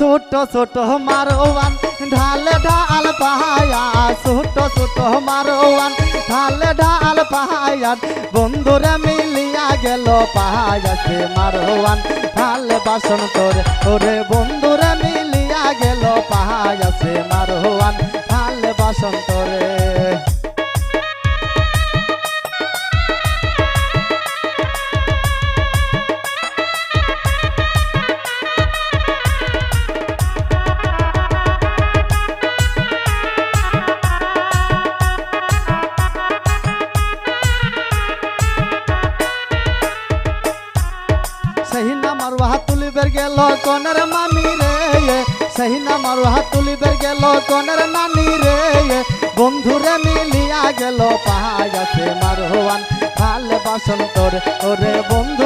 ছোট ছোট মারোয়ান, ঢালে ঢাল পাহায়া। ছোট ছোট মারোয়ান, ঢালে ঢাল পাহায়ান বন্ধুরা মিলিয়া গেল পাহায়া সে মারোয়ান। ঢালে বাসন করে, ওরে বন্ধুরা মিলিয়া গেল পাহায়া সে মারোয়ান। ঢালে বাসন তোরে সহি না মারু হাত তুলিবের গেল কনের মামি রে সহি না মারু হাত তুলিবের গেল কনের নানি রে বন্ধুরে মিলিয়া গেল পাহাড়ে মারোয়ান খালে বাসন তোর ওরে বন্ধুরে